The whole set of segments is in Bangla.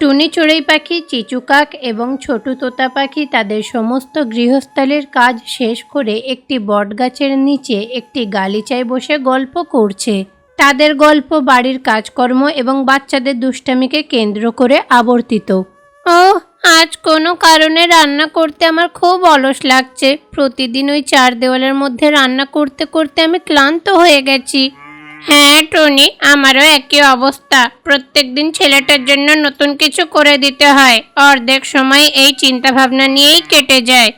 টুনি চড়ুই পাখি চিচুকাক এবং ছোটু তোতা পাখি তাদের সমস্ত গৃহস্থলের কাজ শেষ করে একটি বটগাছের নিচে একটি গালিচায় বসে গল্প করছে। তাদের গল্প, বাড়ির কাজকর্ম এবং বাচ্চাদের দুষ্টামিকে কেন্দ্র করে আবর্তিত। ও আজ কোনো কারণে রান্না করতে আমার খুব অলস লাগছে। প্রতিদিন ওই চার দেওয়ালের মধ্যে রান্না করতে করতে আমি ক্লান্ত হয়ে গেছি। হ্যাঁ টনি, আমারও একই অবস্থা। প্রত্যেক দিন ছেলেটার জন্য নতুন কিছু করে দিতে হয়। অর্ধেক সময় এই চিন্তা ভাবনা নিয়েই কেটে যায়।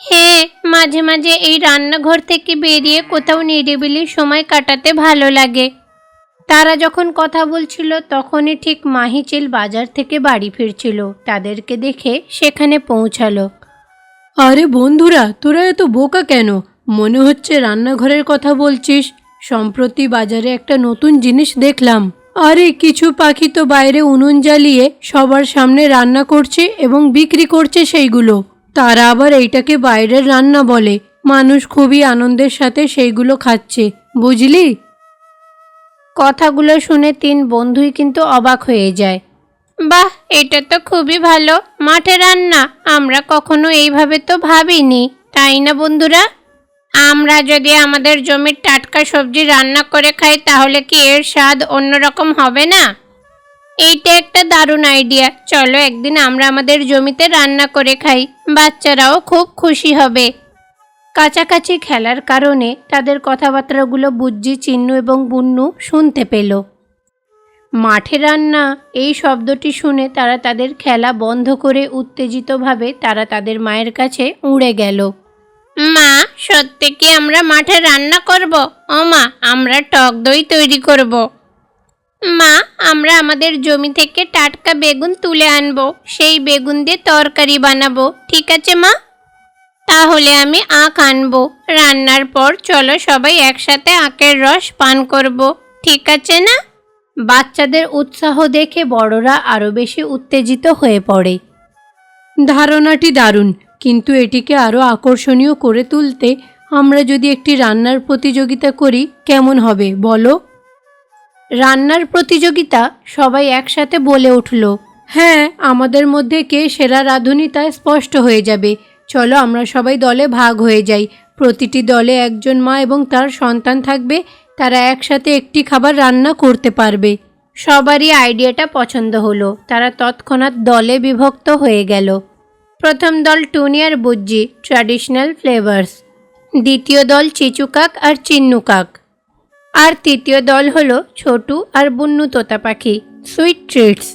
হ্যাঁ মাঝে মাঝে এই রান্নাঘর থেকে বেরিয়ে কোথাও নিরিবিলি সময় কাটাতে ভালো লাগে। তারা যখন কথা বলছিল, তখনই ঠিক মাহিচিল বাজার থেকে বাড়ি ফিরছিল। তাদেরকে দেখে সেখানে পৌঁছালো। আরে বন্ধুরা, তোরা এত বোকা কেন? মনে হচ্ছে রান্নাঘরের কথা বলছিস। সম্প্রতি বাজারে একটা নতুন জিনিস দেখলাম। আরে, কিছু পাখি তো বাইরে উনুন জ্বালিয়ে সবার সামনে রান্না করছে এবং বিক্রি করছে সেইগুলো। তারা আবার এইটাকে বাইরের রান্না বলে। মানুষ খুবই আনন্দের সাথে সেইগুলো খাচ্ছে, বুঝলি? কথাগুলো শুনে তিন বন্ধুই কিন্তু অবাক হয়ে যায়। বাহ, এটা তো খুবই ভালো। মাঠে রান্না, আমরা কখনো এইভাবে তো ভাবিনি, তাই না বন্ধুরা? আমরা যদি আমাদের জমির টাটকা সবজি রান্না করে খাই, তাহলে কি এর স্বাদ অন্যরকম হবে না? এইটা একটা দারুণ আইডিয়া। চলো একদিন আমরা আমাদের জমিতে রান্না করে খাই। বাচ্চারাও খুব খুশি হবে। কাছাকাছি খেলার কারণে তাদের কথাবার্তাগুলো বুজ্জি চিন্নু এবং বুন্নু শুনতে পেল। মাঠে রান্না, এই শব্দটি শুনে তারা তাদের খেলা বন্ধ করে উত্তেজিতভাবে তারা তাদের মায়ের কাছে উড়ে গেল। মা, সত্যি কি আমরা মাঠে রান্না করব? ও মা, আমরা টক দই তৈরি করব। মা, আমরা আমাদের জমি থেকে টাটকা বেগুন তুলে আনব। সেই বেগুন দিয়ে তরকারি বানাবো, ঠিক আছে মা? তাহলে আমি আখ আনব। রান্নার পর চলো সবাই একসাথে আখের রস পান করব, ঠিক আছে না? বাচ্চাদের উৎসাহ দেখে বড়রা আরও বেশি উত্তেজিত হয়ে পড়ে। ধারণাটি দারুণ। কিন্তু এটিকে আরও আকর্ষণীয় করে তুলতে আমরা যদি একটি রান্নার প্রতিযোগিতা করি, কেমন হবে, বলো? রান্নার প্রতিযোগিতা সবাই একসাথে বলে উঠল হ্যাঁ আমাদের মধ্যে কে সেরা রাঁধুনি তা স্পষ্ট হয়ে যাবে। চলো আমরা সবাই দলে ভাগ হয়ে যাই। প্রতিটি দলে একজন মা এবং তার সন্তান থাকবে। তারা একসাথে একটি খাবার রান্না করতে পারবে। সবারই আইডিয়াটা পছন্দ হলো। তারা তৎক্ষণাৎ দলে বিভক্ত হয়ে গেল। প্রথম দল টুনি আর বুজ্জি ট্র্যাডিশনাল ফ্লেভার্স দ্বিতীয় দল চিচুকাক আর চিন্নুকাক আর তৃতীয় দল হলো ছোটু আর বুন্নু তোতা পাখি সুইট ট্রিটস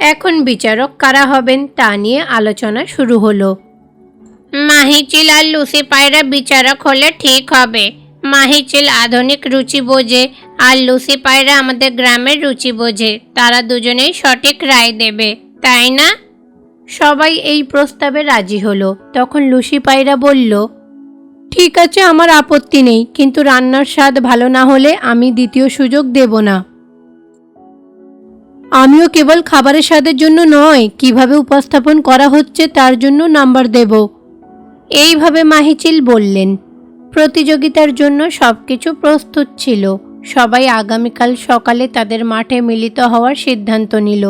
এখন বিচারক কারা হবেন তা নিয়ে আলোচনা শুরু হলো। মাহিচিল আর লুসি পায়রা বিচারক হলে ঠিক হবে। মাহিচিল আধুনিক রুচি বোঝে আর লুসি পায়রা আমাদের গ্রামের রুচি বোঝে। তারা দুজনেই সঠিক রায় দেবে, তাই না? সবাই এই প্রস্তাবে রাজি হলো। তখন লুসি পায়রা বলল, ঠিক আছে, আমার আপত্তি নেই, কিন্তু রান্নার স্বাদ ভালো না হলে আমি দ্বিতীয় সুযোগ দেব না। আমিও কেবল খাবারের স্বাদের জন্য নয়, কীভাবে উপস্থাপন করা হচ্ছে তার জন্য নাম্বার দেব। এইভাবে মাহিচিল বললেন। প্রতিযোগিতার জন্য সব কিছু প্রস্তুত ছিল। সবাই আগামীকাল সকালে তাদের মাঠে মিলিত হওয়ার সিদ্ধান্ত নিল।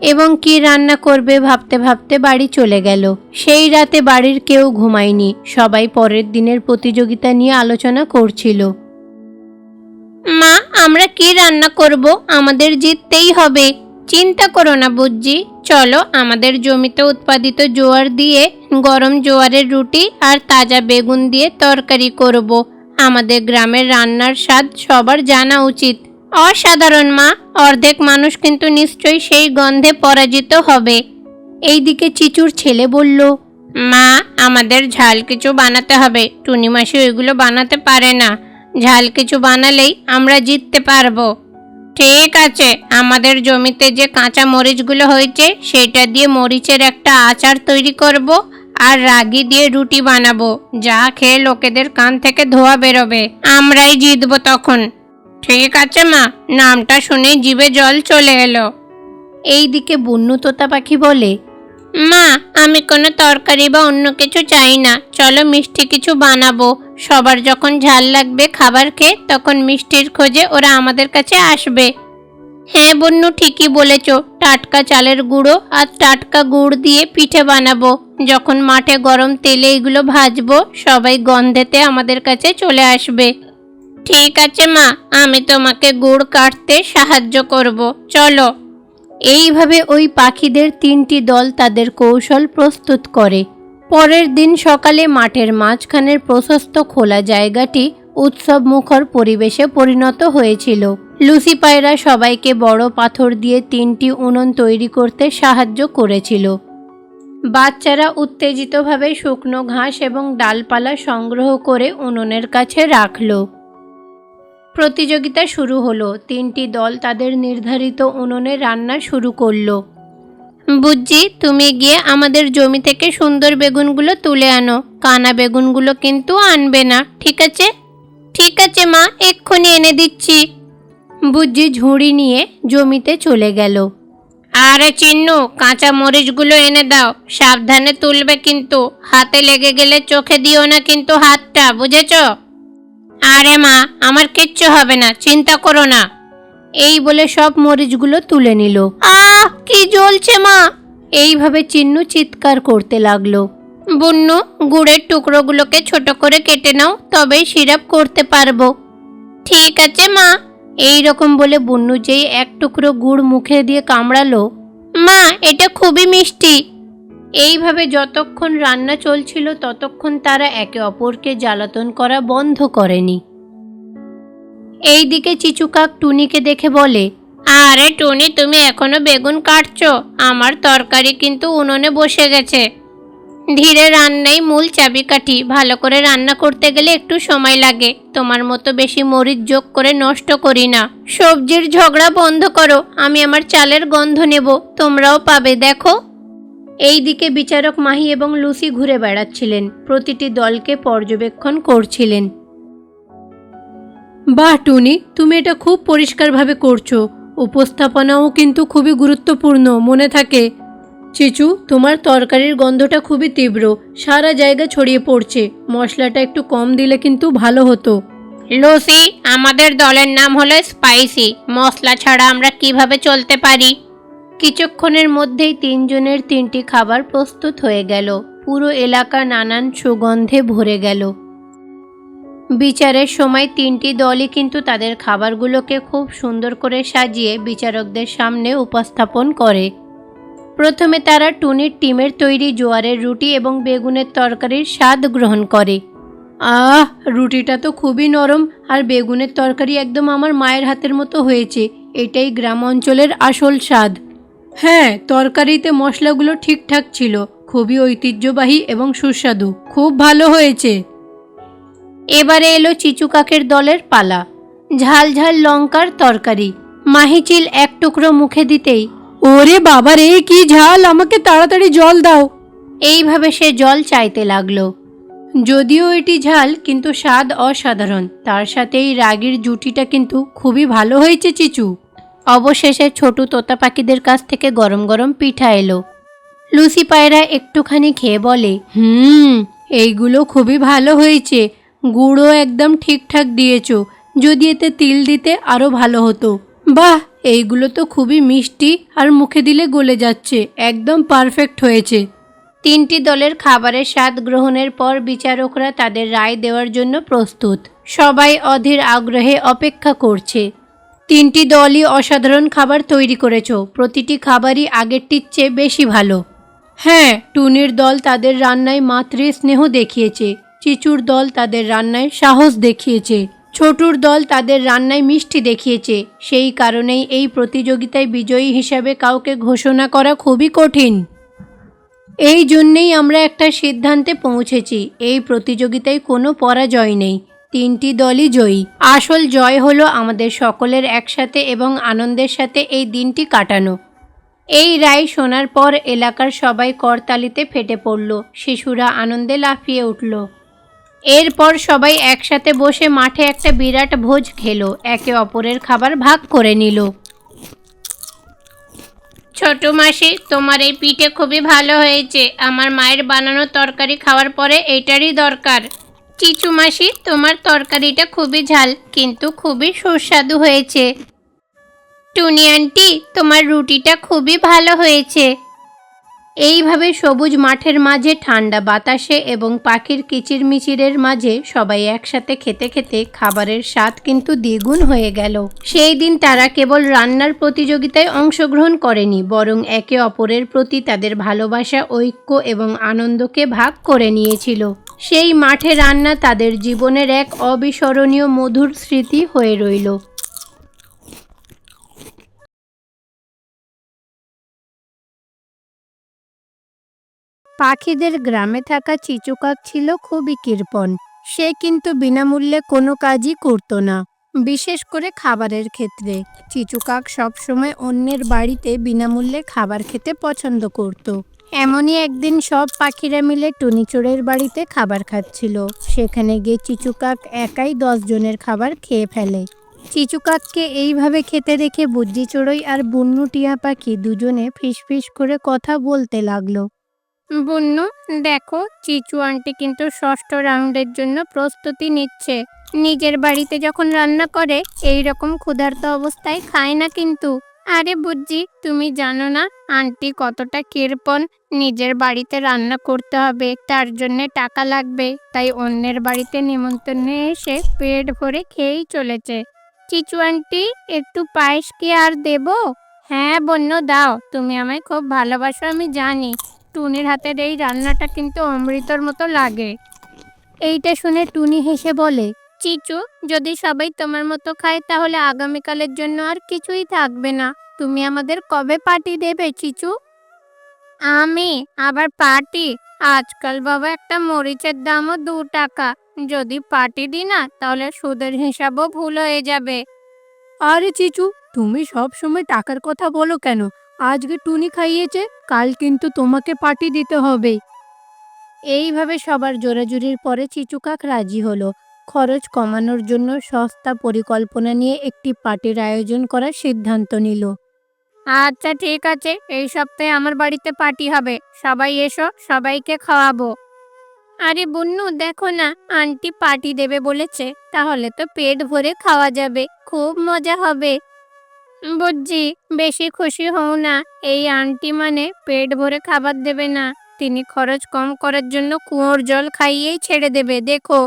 এবং কি রান্না করবে ভাবতে ভাবতে বাড়ি চলে গেল। সেই রাতে বাড়ির কেউ ঘুমায়নি। সবাই পরের দিনের প্রতিযোগিতা নিয়ে আলোচনা করছিল। মা, আমরা কি রান্না করব? আমাদের জিততেই হবে। চিন্তা করো না বুজ্জি। চলো, আমাদের জমিতে উৎপাদিত জোয়ার দিয়ে গরম জোয়ারের রুটি আর তাজা বেগুন দিয়ে তরকারি করব। আমাদের গ্রামের রান্নার স্বাদ সবার জানা উচিত। অসাধারণ, মা। অর্ধেক মানুষ কিন্তু নিশ্চয়ই সেই গন্ধে পরাজিত হবে। এইদিকে চিচুর ছেলে বলল, মা, আমাদের ঝাল কিছু বানাতে হবে। টুনি মাসি ওইগুলো বানাতে পারে না। ঝাল কিছু বানালেই আমরা জিততে পারব। ঠিক আছে, আমাদের জমিতে যে কাঁচা মরিচগুলো হয়েছে, সেটা দিয়ে মরিচের একটা আচার তৈরি করব আর রাগি দিয়ে রুটি বানাবো। যা খেয়ে লোকেদের কান থেকে ধোয়া বেরোবে। আমরাই জিতবো তখন। ঠিক আছে মা। নামটা শুনে জিভে জল চলে এলো। এইদিকে বুন্নু তোতা পাখি বলে মা আমি কোনো তরকারি বা অন্য কিছু চাই না। চলো মিষ্টি কিছু বানাবো। সবার যখন ঝাল লাগবে খাবার খেয়ে তখন মিষ্টির খোঁজে ওরা আমাদের কাছে আসবে। হ্যাঁ বন্যু ঠিকই বলেছ। টাটকা চালের গুঁড়ো আর টাটকা গুড় দিয়ে পিঠে বানাবো। যখন মাঠে গরম তেলে এগুলো ভাজবো সবাই গন্ধেতে আমাদের কাছে চলে আসবে। ঠিক আছে, মা। আমি তোমাকে গুড় কাটতে সাহায্য করব। চলো। এইভাবে ওই পাখিদের তিনটি দল তাদের কৌশল প্রস্তুত করে। পরের দিন সকালে মাঠের মাঝখানের প্রশস্ত খোলা জায়গাটি উৎসব মুখর পরিবেশে পরিণত হয়েছিল। লুসি পায়রা সবাইকে বড় পাথর দিয়ে তিনটি উনুন তৈরি করতে সাহায্য করেছিল। বাচ্চারা উত্তেজিতভাবে শুকনো ঘাস এবং ডালপালা সংগ্রহ করে উনুনের কাছে রাখল। প্রতিযোগিতা শুরু হলো। তিনটি দল তাদের নির্ধারিত উনুনে রান্না শুরু করল। বুঝছি তুমি গিয়ে আমাদের জমি থেকে সুন্দর বেগুনগুলো তুলে আনো। কানা বেগুনগুলো কিন্তু আনবে না, ঠিক আছে? ঠিক আছে, মা, এক্ষুনি এনে দিচ্ছি। বুজ্জি ঝুড়ি নিয়ে জমিতে চলে গেল। আরে চিন্নু, কাঁচা মরিচগুলো এনে দাও। সাবধানে তুলবে কিন্তু। হাতে লেগে গেলে চোখে দিও না কিন্তু হাতটা, বুঝেছ? আরে মা, আমার কিচ্ছু হবে না, চিন্তা করো না। এই বলে সব মরিচগুলো তুলে নিল। আহ, কি জ্বলছে মা! এইভাবে চিন্নু চিৎকার করতে লাগল। বুন্নু, গুড়ের টুকরোগুলোকে ছোট করে কেটে নাও, তবেই সিরাপ করতে পারব। ঠিক আছে মা। এই রকম বলে বুন্নু যেই এক টুকরো গুড় মুখে দিয়ে কামড়ালো। মা, এটা খুবই মিষ্টি। এইভাবে যতক্ষণ রান্না চলছিল, ততক্ষণ তারা একে অপরকে জ্বালাতন করা বন্ধ করেনি। এইদিকে চিচুকাক টুনিকে দেখে বলে, আরে টুনি, তুমি এখনও বেগুন কাটছো? আমার তরকারি কিন্তু উনুনে বসে গেছে। ধীরে রান্নাই মূল চাবিকাঠি, ভালো করে রান্না করতে গেলে একটু সময় লাগে। তোমার মতো বেশি মরিচ যোগ করে নষ্ট করি না। সবজির ঝগড়া বন্ধ করো, আমি আমার চালের গন্ধ নেব। তোমরাও পাবে, দেখো। এইদিকে বিচারক মাহি এবং লুসি ঘুরে বেড়াচ্ছিলেন। প্রতিটি দলকে পর্যবেক্ষণ করছিলেন। বাহ, টুনি, তুমি এটা খুব পরিষ্কারভাবে করছ। উপস্থাপনাও কিন্তু খুবই গুরুত্বপূর্ণ, মনে থাকে। চিচু, তোমার তরকারির গন্ধটা খুবই তীব্র, সারা জায়গা ছড়িয়ে পড়ছে। মশলাটা একটু কম দিলে কিন্তু ভালো হতো। লুসি, আমাদের দলের নাম হলো স্পাইসি। মশলা ছাড়া আমরা কীভাবে চলতে পারি? কিছুক্ষণের মধ্যেই তিনজনের তিনটি খাবার প্রস্তুত হয়ে গেল। পুরো এলাকা নানান সুগন্ধে ভরে গেল। বিচারের সময় তিনটি দলই কিন্তু তাদের খাবারগুলোকে খুব সুন্দর করে সাজিয়ে বিচারকদের সামনে উপস্থাপন করে। প্রথমে তারা টুনির টিমের তৈরি জোয়ারের রুটি এবং বেগুনের তরকারির স্বাদ গ্রহণ করে। আহ, রুটিটা তো খুবই নরম আর বেগুনের তরকারি একদম আমার মায়ের হাতের মতো হয়েছে। এটাই গ্রাম অঞ্চলের আসল স্বাদ। হ্যাঁ তরকারিতে মশলাগুলো ঠিকঠাক ছিল। খুবই ঐতিহ্যবাহী এবং সুস্বাদু। খুব ভালো হয়েছে। এবারে এলো চিচু কাকের দলের পালা। ঝাল ঝাল লঙ্কার তরকারি। মাহিচিল এক টুকরো মুখে দিতেই, ওরে বাবা রে, কি ঝাল! আমাকে তাড়াতাড়ি জল দাও! এইভাবে সে জল চাইতে লাগল। যদিও এটি ঝাল, কিন্তু স্বাদ অসাধারণ। তার সাথে এই রাগির জুটিটা কিন্তু খুবই ভালো হয়েছে চিচু। অবশেষে ছোট তোতা পাখিদের কাছ থেকে গরম গরম পিঠা এলো। লুসি পায়রা একটুখানি খেয়ে বলে, হুম, এইগুলো খুবই ভালো হয়েছে। গুঁড়ো একদম ঠিকঠাক দিয়েছ। যদি এতে তিল দিতে আরও ভালো হতো। বাহ, এইগুলো তো খুবই মিষ্টি আর মুখে দিলে গলে যাচ্ছে। একদম পারফেক্ট হয়েছে। তিনটি দলের খাবারের স্বাদ গ্রহণের পর বিচারকরা তাদের রায় দেওয়ার জন্য প্রস্তুত। সবাই অধীর আগ্রহে অপেক্ষা করছে। তিনটি দলই অসাধারণ খাবার তৈরি করেছ। প্রতিটি খাবারই আগেরটির চেয়ে বেশি ভালো। হ্যাঁ টুনির দল তাদের রান্নায় মাতৃ স্নেহ দেখিয়েছে। চিচুর দল তাদের রান্নায় সাহস দেখিয়েছে। ছোটুর দল তাদের রান্নায় মিষ্টি দেখিয়েছে। সেই কারণেই এই প্রতিযোগিতায় বিজয়ী হিসাবে কাউকে ঘোষণা করা খুবই কঠিন। এই জন্যেই আমরা একটা সিদ্ধান্তে পৌঁছেছি। এই প্রতিযোগিতায় কোনো পরাজয় নেই। তিনটি দলই জয়ী। আসল জয় হলো আমাদের সকলের একসাথে এবং আনন্দের সাথে এই দিনটি কাটানো। এই রায় শোনার পর এলাকার সবাই করতালিতে ফেটে পড়ল। শিশুরা আনন্দে লাফিয়ে উঠল। এরপর সবাই একসাথে বসে মাঠে একটা বিরাট ভোজ খেলো। একে অপরের খাবার ভাগ করে নিল। ছোট মাসি, তোমার এই পিঠে খুবই ভালো হয়েছে। আমার মায়ের বানানো তরকারি খাওয়ার পরে এটারই দরকার। চিচু মাসি, তোমার তরকারিটা খুবই ঝাল, কিন্তু খুবই সুস্বাদু হয়েছে। টুনি আন্টি, তোমার রুটিটা খুবই ভালো হয়েছে। এইভাবে সবুজ মাঠের মাঝে, ঠান্ডা বাতাসে এবং পাখির কিচিরমিচিরের মাঝে সবাই একসাথে খেতে খেতে খাবারের স্বাদ কিন্তু দ্বিগুণ হয়ে গেল। সেই দিন তারা কেবল রান্নার প্রতিযোগিতায় অংশগ্রহণ করেনি, বরং একে অপরের প্রতি তাদের ভালোবাসা, ঐক্য এবং আনন্দকে ভাগ করে নিয়েছিল। সেই মাঠে রান্না তাদের জীবনের এক অবিস্মরণীয় মধুর স্মৃতি হয়ে রইল। পাখিদের গ্রামে থাকা চিচুকাক ছিল খুবই কৃপণ। সে কিন্তু বিনামূল্যে কোনো কাজই করত না, বিশেষ করে খাবারের ক্ষেত্রে। চিচুকাক সবসময় অন্যের বাড়িতে বিনামূল্যে খাবার খেতে পছন্দ করত। এমনই একদিন সব পাখিরা মিলে টুনিচোরের বাড়িতে খাবার খাচ্ছিল। সেখানে গিয়ে চিচুকাক একাই জনের খাবার খেয়ে ফেলে। চিচুকাককে এইভাবে খেতে দেখে বুজ্জি চড়ই আর বুন্নু টিয়া পাখি দুজনে ফিসফিস করে কথা বলতে লাগল। বুন্নু, দেখো, চিচু আন্টি কিন্তু ষষ্ঠ রাউন্ডের জন্য প্রস্তুতি নিচ্ছে। নিজের বাড়িতে যখন রান্না করে এই রকম ক্ষুধার্ত অবস্থায় খায় না কিন্তু। আরে বুজ্জি তুমি জানো না আন্টি কতটা কৃপণ। নিজের বাড়িতে রান্না করতে হবে, তার জন্য টাকা লাগবে। তাই অন্যের বাড়িতে নিমন্ত্রণে এসে পেট ভরে খেয়েই চলেছে। চিচু আন্টি, একটু পায়েস কি আর দেবো? হ্যাঁ বন্য, দাও। তুমি আমায় খুব ভালোবাসো, আমি জানি। টুনির হাতের এই রান্নাটা কিন্তু অমৃতর মতো লাগে। এইটা শুনে টুনি হেসে বলে চিচু যদি সবাই তোমার মতো খায় তাহলে আগামীকালের জন্য আর কিছুই থাকবে না। তুমি আমাদের কবে পার্টি দেবে চিচু? আমি? আবার পার্টি? আজকাল বাবা একটা মরিচের দামও দু টাকা। যদি পার্টি দিই না তাহলে সুদের হিসাবও ভুল হয়ে যাবে। আরে চিচু তুমি সব সময় টাকার কথা বলো কেন? আজকে টুনি খাইয়েছে কাল কিন্তু তোমাকে পার্টি দিতে হবে। এইভাবে সবার জোরাজুরির পরে চিচুকাক রাজি হলো। খরচ কমানোর জন্য সস্তা পরিকল্পনা নিয়ে একটি পার্টির আয়োজন করার সিদ্ধান্ত নিল। আচ্ছা ঠিক আছে। এই সপ্তাহে আমার বাড়িতে পার্টি হবে। সবাই এসো, সবাইকে খাওয়াবো। আরে বন্যু দেখো না, আন্টি পার্টি দেবে বলেছে। তাহলে তো পেট ভরে খাওয়া যাবে। খুব মজা হবে। বুঝছি, বেশি খুশি হও না। এই আন্টি মানে পেট ভরে খাবার দেবে না। তিনি খরচ কম করার জন্য কুয়োর জল খাইয়েই ছেড়ে দেবে, দেখো।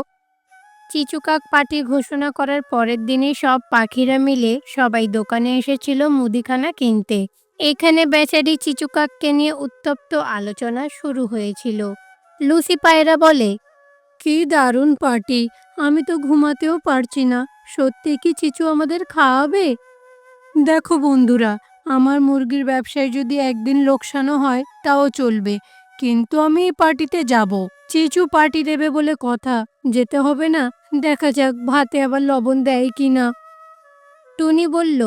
চিচুকাক পার্টি ঘোষণা করার পরের দিনই সব পাখিরা মিলে সবাই দোকানে এসেছিল মুদিখানা কিনতে। এখানে বেচারি চিচুকাককে নিয়ে উত্তপ্ত আলোচনা শুরু হয়েছিল। লুসি পায়রা বলে, কি দারুণ পার্টি, আমি তো ঘুমাতেও পারছি না। সত্যি কি চিচু আমাদের খাওয়াবে? দেখো বন্ধুরা, আমার মুরগির ব্যবসায় যদি একদিন লোকসানও হয়, তাও চলবে। কিন্তু আমি এই পার্টিতে যাব। চিচু পার্টি দেবে বলে কথা, যেতে হবে না। দেখা যাক ভাতে আবার লবণ দেয় কি না টুনি বলল,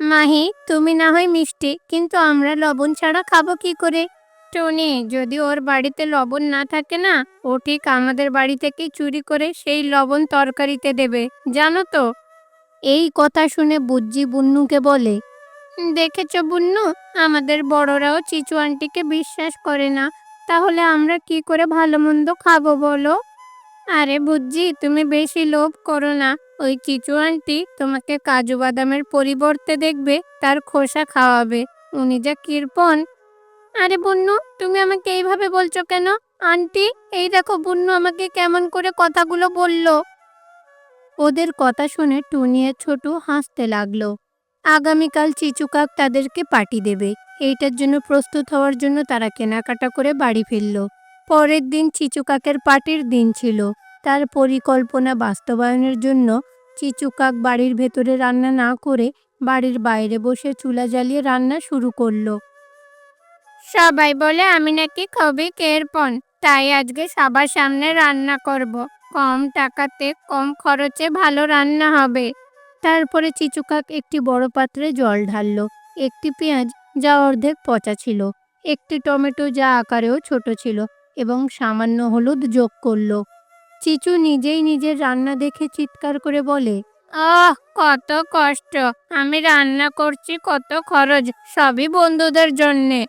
মাহি, তুমি না হয় মিষ্টি, কিন্তু আমরা লবণ ছাড়া খাব কি করে? টুনি, যদি ওর বাড়িতে লবণ না থাকে না, ও ঠিক আমাদের বাড়ি থেকে চুরি করে সেই লবণ তরকারিতে দেবে, জানো তো? এই কথা শুনে বুজ্জি বুন্নুকে বলে, দেখেছ বুন্নু, আমাদের বড়রাও চিচু আন্টিকে বিশ্বাস করে না, তাহলে আমরা কি করে ভালো মন্দ খাব বলো? আরে বুজ্জি তুমি বেশি লোভ করো না। ওই চিচু আন্টি তোমাকে কাজু বাদামের পরিবর্তে দেখবে, তার খোসা খাওয়াবে। উনি যা কৃপণ। আরে বুন্নু, তুমি আমাকে এইভাবে বলছো কেন? আন্টি, এই দেখো বুন্নু আমাকে কেমন করে কথাগুলো বলল। ওদের কথা শুনে টুনিয়া ছোট হাসতে লাগল। আগামীকাল চিচুকাক তাদেরকে পার্টি দেবে। এইটার জন্য প্রস্তুত হওয়ার জন্য তারা কেনাকাটা করে বাড়ি ফিরল। পরের দিন চিচুকাকের পার্টির দিন ছিল। তার পরিকল্পনা বাস্তবায়নের জন্য চিচুকাক বাড়ির ভেতরে রান্না না করে বাড়ির বাইরে বসে চুলা জ্বালিয়ে রান্না শুরু করল। সবাই বলে আমি নাকি খুবই কেরপন তাই আজকে সবার সামনে রান্না করব। কম টাকাতে কম খরচে ভালো রান্না হবে। তারপরে চিচুকাক একটি বড় পাত্রে জল ঢাললো। একটি পেঁয়াজ যা অর্ধেক পচা ছিল। একটি টমেটো যা আকারেও ছোট ছিল। এবং সামান্য হলুদ যোগ করল। চিচু নিজেই নিজের রান্না দেখে চিৎকার করে বলে, আহ, কত কষ্ট! আমি রান্না করছি কত খরচ, সবই বন্ধুদের জন্যে!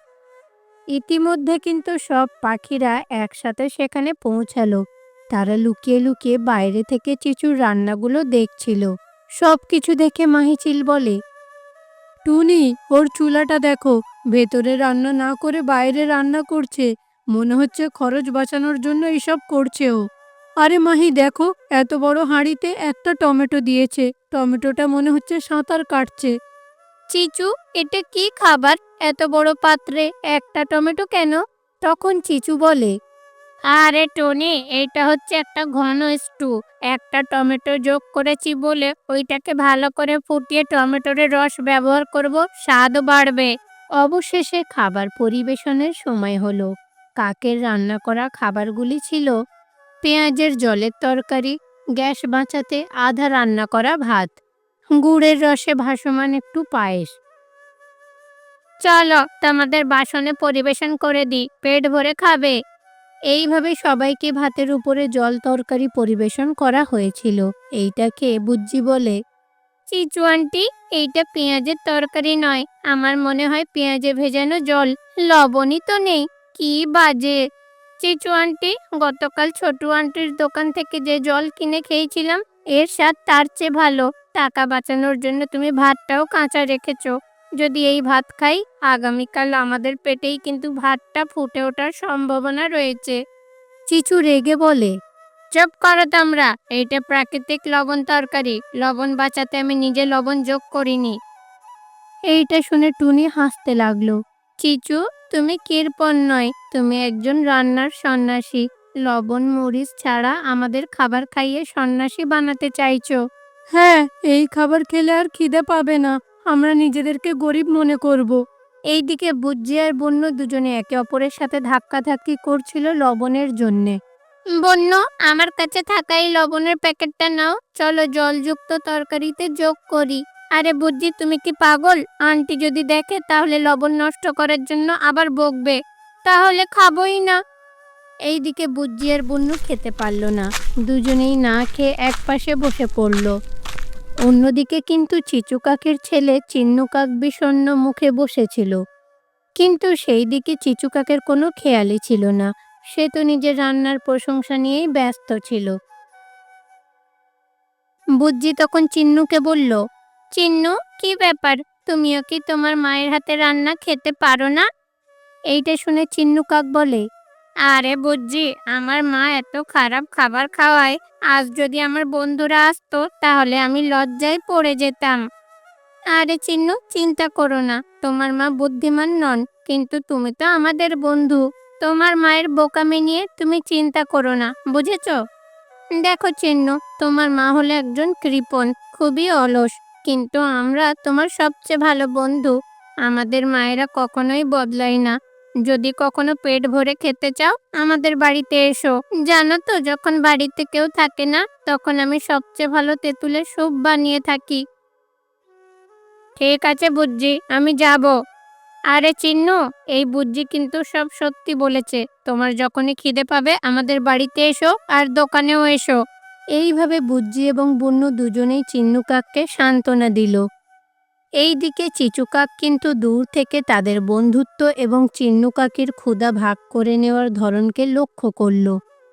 ইতিমধ্যে কিন্তু সব পাখিরা একসাথে সেখানে পৌঁছালো। তারা লুকিয়ে লুকিয়ে বাইরে থেকে চিচুর রান্নাগুলো দেখছিল। সব কিছু দেখে মাহিচিল বলে, টুনি, ওর চুলাটা দেখো। ভেতরে রান্না না করে বাইরে রান্না করছে। মনে হচ্ছে খরচ বাঁচানোর জন্য এসব করছে ও আরে মাহি দেখো এত বড় হাঁড়িতে একটা টমেটো দিয়েছে। টমেটোটা মনে হচ্ছে সাঁতার কাটছে। চিচু এটা কি খাবার? এত বড় পাত্রে একটা টমেটো কেন? তখন চিচু বলে আরে টনি এটা হচ্ছে একটা ঘন স্টু। একটা টমেটো যোগ করেছি বলে ওইটাকে ভালো করে ফুটিয়ে টমেটোর রস ব্যবহার করব স্বাদও বাড়বে। অবশেষে খাবার পরিবেশনের সময় হলো। কাকের রান্না করা খাবারগুলি ছিল পেঁয়াজের জলের তরকারি, গ্যাস বাঁচাতে আধা রান্না করা ভাত, গুড়ের রসে ভাসমান একটু পায়েস। চলো তোমাদের বাসনে পরিবেশন করে দিই, পেট ভরে খাবে। এইভাবে সবাইকে ভাতের উপরে জল তরকারি পরিবেশন করা হয়েছিল। এইটাকে বুজ্জি বলে, চিচু আন্টি, এইটা পেঁয়াজের তরকারি নয়। আমার মনে হয় পেঁয়াজে ভেজানো জল, লবণই তো নেই। কি বাজে? চিচু আন্টি, গতকাল ছোটু আন্টির দোকান থেকে যে জল কিনে খেয়েছিলাম, এর স্বাদ তার চেয়ে ভালো। টাকা বাঁচানোর জন্য তুমি ভাতটাও কাঁচা রেখেছো। যদি এই ভাত খাই, আগামীকাল আমাদের পেটেই কিন্তু ভাতটা ফুটে ওঠার সম্ভাবনা রয়েছে। চিচু রেগে বলে, চুপ করো তোমরা, এইটা প্রাকৃতিক লবণ তরকারি। লবণ বাঁচাতে আমি নিজে লবণ যোগ করিনি। এইটা শুনে টুনি হাসতে লাগল। চিচু তুমি কৃপণ নয় তুমি একজন রান্নার সন্ন্যাসী। লবণ মরিচ ছাড়া আমাদের খাবার খাইয়ে সন্ন্যাসী বানাতে চাইছো। হ্যাঁ এই খাবার খেলে আর খিদে পাবে না আমরা নিজেদেরকে গরিব মনে করব। এইদিকে বুজ্জি আর বন্য দুজনে একে অপরের সাথে ধাক্কাধাক্কি করছিল লবণের জন্যে। বন্য আমার কাছে থাকা এই লবণের প্যাকেটটা নাও চলো জলযুক্ত তরকারিতে যোগ করি। আরে বুজ্জি তুমি কি পাগল? আন্টি যদি দেখে, তাহলে লবণ নষ্ট করার জন্য আবার বকবে। তাহলে খাবোই না। এইদিকে বুজ্জি আর বন্যু খেতে পারল না। দুজনেই না খেয়ে এক পাশে বসে পড়ল। অন্যদিকে কিন্তু চিচু কাকের ছেলে চিন্নু কাক বিষণ্ণ মুখে বসেছিল। কিন্তু সেই দিকে চিচু কাকের কোনো খেয়ালই ছিল না। সে তো নিজের রান্নার প্রশংসা নিয়েই ব্যস্ত ছিল। বুজ্জি তখন চিন্নুকে বলল চিন্নু, কি ব্যাপার? তুমিও কি তোমার মায়ের হাতে রান্না খেতে পারো না? এইটা শুনে চিন্নু কাক বলে, আরে বুজ্জি আমার মা এত খারাপ খাবার খাওয়ায়, আজ যদি আমার বন্ধুরা আসতো, তাহলে আমি লজ্জায় পড়ে যেতাম। আরে চিন্নু, চিন্তা করো না, তোমার মা বুদ্ধিমান নন, কিন্তু তুমি তো আমাদের বন্ধু। তোমার মায়ের বোকামি নিয়ে তুমি চিন্তা করো না, বুঝেছ? দেখো চিন্নু, তোমার মা হলো একজন কৃপণ, খুবই অলস। কিন্তু আমরা তোমার সবচেয়ে ভালো বন্ধু। আমাদের মায়েরা কখনোই বদলায় না। যদি কখনো পেট ভরে খেতে চাও, আমাদের বাড়িতে এসো। জানো তো, যখন বাড়িতে কেউ থাকে না, তখন আমি সবচেয়ে ভালো তেঁতুলের স্যুপ বানিয়ে থাকি। ঠিক আছে বুজ্জি, আমি যাব। আরে চিহ্ন এই বুজ্জি কিন্তু সব সত্যি বলেছে। তোমার যখনই খিদে পাবে, আমাদের বাড়িতে এসো আর দোকানেও এসো। এইভাবে বুজ্জি এবং বুন্নু দুজনেই চিন্নুকাককে সান্ত্বনা দিল। এই দিকে চিচুকাক কিন্তু দূর থেকে তাদের বন্ধুত্ব এবং চিন্নুকাকির ক্ষুধা ভাগ করে নেওয়ার ধরনকে লক্ষ্য করল।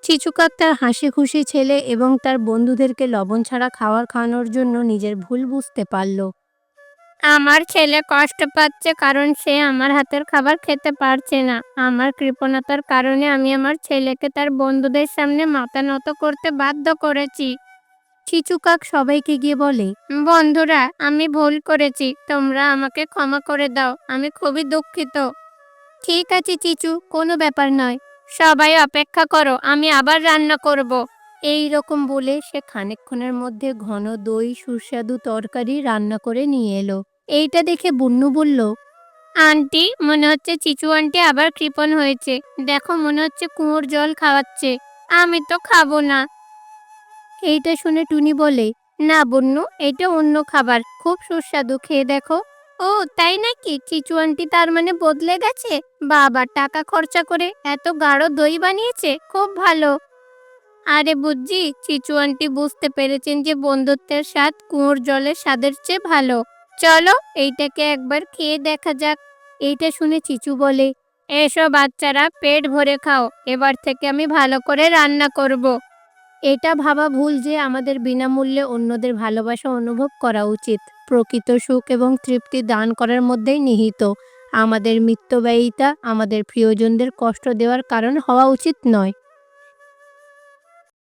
চিচুকাক তার হাসি খুশি ছেলে এবং তার বন্ধুদেরকে লবণ ছাড়া খাওয়ার খাওয়ানোর জন্য নিজের ভুল বুঝতে পারল। আমার ছেলে কষ্ট পাচ্ছে কারণ সে আমার হাতের খাবার খেতে পারছে না। আমার কৃপণতার কারণে আমি আমার ছেলেকে তার বন্ধুদের সামনে মাথা নত করতে বাধ্য করেছি। চিচু কাক সবাইকে গিয়ে বলে, বন্ধুরা, আমি ভুল করেছি। তোমরা আমাকে ক্ষমা করে দাও। আমি খুবই দুঃখিত। ঠিক আছে, চিচু। কোনো ব্যাপার নয়। সবাই অপেক্ষা করো। আমি আবার রান্না করব। এই রকম বলে সে খানিকক্ষণের মধ্যে ঘন দই সুস্বাদু তরকারি রান্না করে নিয়ে এলো। এইটা দেখে বুন্নু বলল আন্টি মনে হচ্ছে চিচু আন্টি আবার কৃপণ হয়েছে। দেখো মনে হচ্ছে কুয়োর জল খাওয়াচ্ছে। আমি তো খাব না। এইটা শুনে টুনি বলে না বন্যু এটা অন্য খাবার। খুব সুস্বাদু খেয়ে দেখো। ও তাই নাকি? চিচু আন্টি তার মানে বদলে গেছে? বাবা টাকা খরচা করে এত গাঢ় দই বানিয়েছে? খুব ভালো। আরে বুঝছি, চিচু আন্টি বুঝতে পেরেছেন যে বন্ধুত্বের স্বাদ কুয়োর জলের স্বাদের চেয়ে ভালো। চলো, এইটাকে একবার খেয়ে দেখা যাক। এইটা শুনে চিচু বলে, এসো বাচ্চারা, পেট ভরে খাও। এবার থেকে আমি ভালো করে রান্না করব। এটা ভাবা ভুল যে আমাদের বিনামূল্যে অন্যদের ভালোবাসা অনুভব করা উচিত। প্রকৃত সুখ এবং তৃপ্তি দান করার মধ্যেই নিহিত। আমাদের মিত্যব্যয়িতা আমাদের প্রিয়জনদের কষ্ট দেওয়ার কারণ হওয়া উচিত নয়।